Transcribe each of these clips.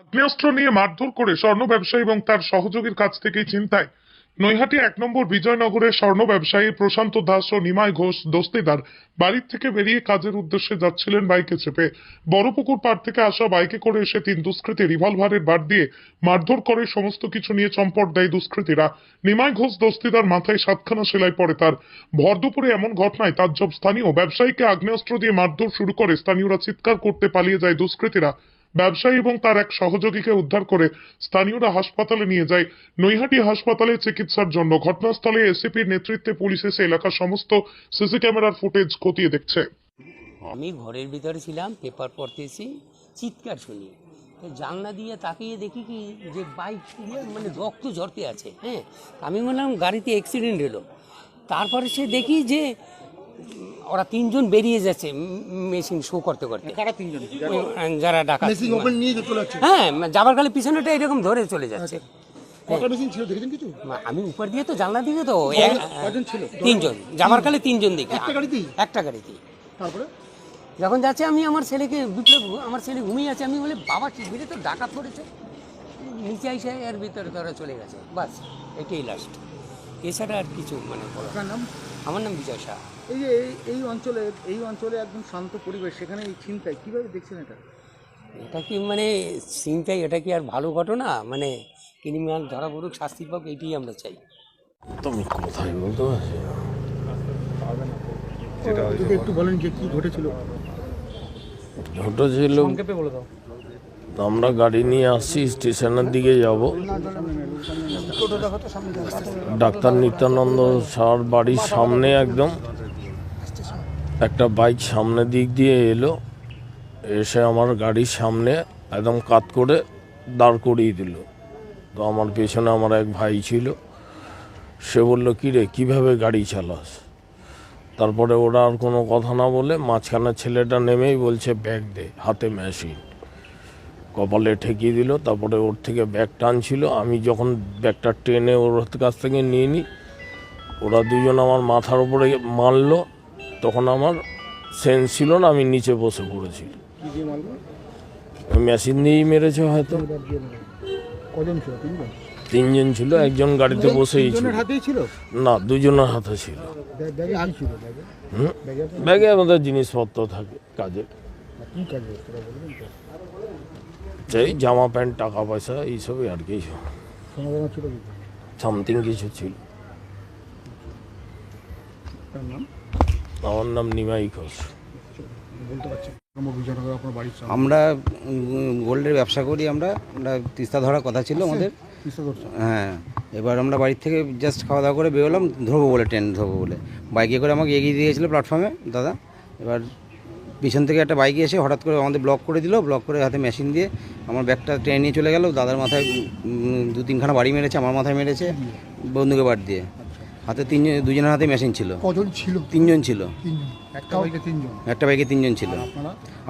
আগ্নেয়াস্ত্র নিয়ে মারধর করে স্বর্ণ ব্যবসায়ী এবং তার সহযোগীর কাছ থেকে চিন্তায় নৈহাটি এক নম্বর বিজয়নগরের স্বর্ণ ব্যবসায়ী প্রশান্ত দাস ও নিমাই ঘোষ দস্তিদার বাড়ির থেকে বেরিয়ে কাজের উদ্দেশ্যে যাচ্ছিলেন বাইকে চেপে। বড়পুকুর পাড় থেকে আসা বাইকে করে এসে তিন দুষ্কৃতী রিভলভারের বার দিয়ে মারধর করে সমস্ত কিছু নিয়ে চম্পট দেয় দুষ্কৃতীরা। নিমাই ঘোষ দস্তিদার মাথায় সাতখানা সেলাই পড়ে তার। ভর দুপুরে এমন ঘটনায় তাজ্জব স্থানীয় ব্যবসায়ীকে আগ্নেয়াস্ত্র দিয়ে মারধর শুরু করে স্থানীয়রা চিৎকার করতে পালিয়ে যায় দুষ্কৃতীরা। ব্যবসায়ী এবং তার এক সহযোগীকে উদ্ধার করে স্থানীয়রা হাসপাতালে নিয়ে যায়। নৈহাটি হাসপাতালে চিকিৎসার জন্য ঘটনাস্থলে এসিপির নেতৃত্বে পুলিশ এসে এলাকার সমস্ত সিসি ক্যামেরার ফুটেজ খতিয়ে দেখছে। আমি ঘরের ভিতরে ছিলাম, পেপার পড়তেছি, চিৎকার শুনি। জানলা দিয়ে তাকিয়ে দেখি কি যে বাইক মানে রক্ত ঝরতে আছে হ্যাঁ? আমি বললাম, গাড়িতে অ্যাক্সিডেন্ট হলো তারপরে সে দেখি যে ওরা তিনজন বেরিয়ে যাচ্ছে মেশিন শো করতে করতে। যারা ডাকা যাচ্ছে হ্যাঁ যাবার কালে পিছনেটা এরকম ধরে চলে যাচ্ছে। কটা মেশিন ছিল দেখেছেন কিছু? আমি উপর দিয়ে তো জানলা দিয়ে তো তিনজন। যাবার কালে তিনজন দেখি। একটা গাড়িতেই? একটা গাড়িতেই। তারপরে? যখন যাচ্ছে আমি আমার ছেলেকে বিপ্লব আমার ছেলে ঘুমিয়ে আছে আমি বলে বাবা কি বেরে তো ডাকাত পড়েছে নিচে এসে এর ভিতরে ধরে চলে গেছে। বাস এটাই লাস্ট এছাড়া আর কিছু মানে আপনার নাম? আমার নাম বিজয় শাহ। এই যে এই- এই অঞ্চলে এই অঞ্চলে একদম শান্ত পরিবেশ সেখানে এই চিন্তায় কীভাবে দেখছেন এটা? এটা কি মানে চিন্তাই এটা কি আর ভালো ঘটনা? মানে ক্রিমিনাল ধরা পড়ুক শাস্তি পাক এটাই আমরা চাই। তুমি কোথায় বলতে পারছি যদি একটু বলেন যে কি ঘটেছিল। ছোট ছিল আমরা গাড়ি নিয়ে আসছি, স্টেশনের দিকে যাব। ডাক্তার নিত্যানন্দ স্যার বাড়ির সামনে একদম। একটা বাইক সামনে দিক দিয়ে এলো, এসে আমার গাড়ির সামনে একদম কাত করে দাঁড় করিয়ে দিল। তো আমার পেছনে আমার এক ভাই ছিল, সে বলল, কী রে, কীভাবে গাড়ি চালাস? তারপরে ওরা আর কোনো কথা না বলে মাঝখানে ছেলেটা নেমেই বলছে, ব্যাগ দে, হাতে মেশিন কপালে ঠেকিয়ে দিল তারপরে ওর থেকে ব্যাগ টানছিল। আমি যখন ব্যাগটা টেনে ওর কাছ থেকে নিয়ে নিই ওরা দুজন আমার মাথার উপরে মারলো। তখন আমার সেন্স ছিল না আমি নিচে বসে পড়েছি। মেশিন দিয়েই মেরেছে হয়তো। তিনজন? ছিল একজন গাড়িতে বসেই ছিল। না দুজনের হাতে ছিল। ব্যাগে আমাদের জিনিসপত্র থাকে কাজে কি কাজ হচ্ছে বলবেন তো? এই জামা প্যান্ট টাকা পয়সা এইসবই আর কি। সোনা দানা ছিল সামথিং কিছু ছিল। নাম? আমার নাম নিমাই ঘোষ। বলতে পারছি আপনার বাড়ির আমরা গোল্ডের ব্যবসা করি আমরা। আমরা তিস্তা ধরার কথা ছিল আমাদের। হ্যাঁ এবার আমরা বাড়ির থেকে জাস্ট খাওয়া দাওয়া করে বেরোলাম ধরবো বলে ট্রেন ধরবো বলে। বাইকে করে আমাকে এগিয়ে দিয়ে গেছিল প্ল্যাটফর্মে দাদা। এবার পিছন থেকে একটা বাইক এসে হঠাৎ করে আমাদের ব্লক করে দিল ব্লক করে হাতে মেশিন দিয়ে আমার ব্যাগটা ট্রেন নিয়ে চলে গেল দাদার মাথায় দু তিনখানা বাড়ি মেরেছে আমার মাথায় মেরেছে বন্দুকে বাট দিয়ে। হাতে তিনজন দুজনের হাতে মেশিন ছিল। কজন ছিল? তিনজন ছিল। একটা বাইকে তিনজন? একটা বাইকে তিনজন ছিল।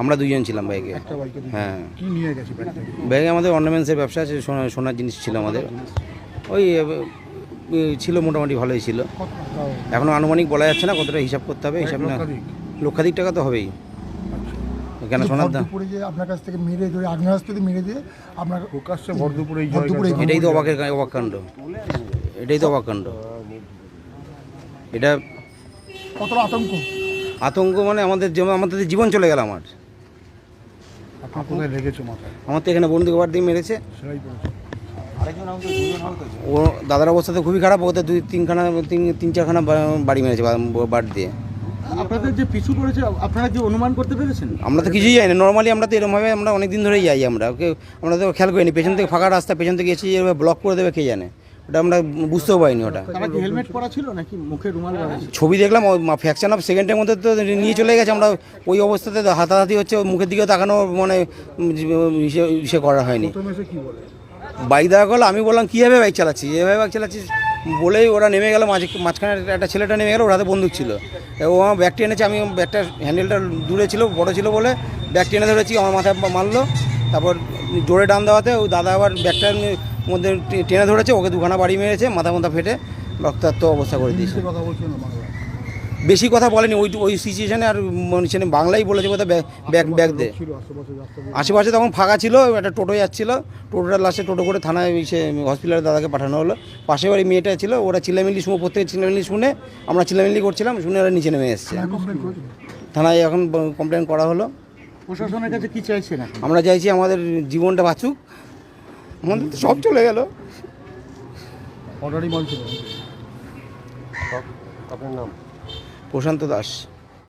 আমরা দুজন ছিলাম বাইকে। হ্যাঁ। কি নিয়ে গেছে ব্যাগ আমাদের অর্নামেন্টসের ব্যবসা আছে সোনা সোনার জিনিস ছিল আমাদের। ওই ছিল মোটামুটি ভালোই ছিল। এখনও আনুমানিক বলা যাচ্ছে না কতটা হিসাব করতে হবে হিসাব না? লক্ষাধিক টাকা তো হবেই। কেন সোনার দাম দুপুরে যে আপনার কাছ থেকে মেরে ধরে আগ্নেয়াস্ত্র দিয়ে মেরে দিয়ে আপনার প্রকাশ্যে ভর দুপুরে এটাই তো অবাকের অবাক কাণ্ড এটাই তো অবাক কাণ্ড এটা কতটা আতঙ্ক? আতঙ্ক মানে আমাদের যেমন আমাদের জীবন চলে গেল আমার। আমার তো এখানে বন্দুক বার দিয়ে মেরেছে ও দাদার অবস্থা তো খুবই খারাপ। ওতে দুই তিনখানা তিন তিন চারখানা বাড়ি মেরেছে বা- বাট দিয়ে। আপনাদের যে পিছু করেছে আপনারা কি অনুমান করতে পেরেছেন? আমরা তো কিছুই যাই না। নর্মালি আমরা তো এরকমভাবে আমরা অনেক দিন ধরেই যাই আমরা। ওকে আমরা তো খেয়াল করিনি। পেছন থেকে ফাঁকা রাস্তা পেছন থেকে এসে এভাবে ব্লক করে দেবে কে জানে? ওটা আমরা বুঝতেও পারিনি ওটা। হেলমেট পরা ছিল নাকি? মুখে রুমাল ছবি দেখলাম ফ্যাকশন অফ সেকেন্ডের মধ্যে তো নিয়ে চলে গেছে। আমরা ওই অবস্থাতে হাতাহাতি হচ্ছে মুখের দিকেও তাকানো মানে ইসে করা হয়নি। বাইক দেখা করল আমি বললাম কীভাবে বাইক চালাচ্ছি এভাবে বাইক চালাচ্ছিস? বলেই ওরা নেমে গেল, মাঝে মাঝখানে একটা ছেলেটা নেমে গেল, ওর হাতে বন্দুক ছিল। ও আমার ব্যাগটি এনেছে, আমি ব্যাগটা হ্যান্ডেলটা দূরে ছিল, বড় ছিল বলে ব্যাগটি এনে ধরেছি আমার মাথায় মারলো। তারপর জোরে ডান দেওয়াতে ওই দাদা আবার ব্যাগটার মধ্যে টেনে ধরেছে, ওকে দুখানা বাড়ি মেরেছে, মাথা মাথা ফেটে রক্তাক্ত অবস্থা করে দিয়েছে। বেশি কথা বলেনি ওই ওই সিচুয়েশনে আর মানে বাংলাই বলেছে বোধহয় ব্যাগ ব্যাগ ব্যাগ দে। আশেপাশে তখন ফাঁকা ছিল একটা টোটো যাচ্ছিল টোটোটা লাস্টে টোটো করে থানায় সে হসপিটালে দাদাকে পাঠানো হলো। পাশে বাড়ি মেয়েটা ছিল ওরা চিল্লামিল্লি শুনে প্রত্যেকে চিল্লামিল্লি শুনে আমরা চিল্লামিল্লি করছিলাম শুনে ওরা নিচে নেমে এসছে। থানায় এখন কমপ্লেন করা হলো। প্রশাসনের কাছে কি চাইছেন আমরা চাইছি আমাদের জীবনটা বাঁচুক। আমাদের তো সব চলে গেল। অর্ডারই বল ছিল। প্রশান্ত দাস।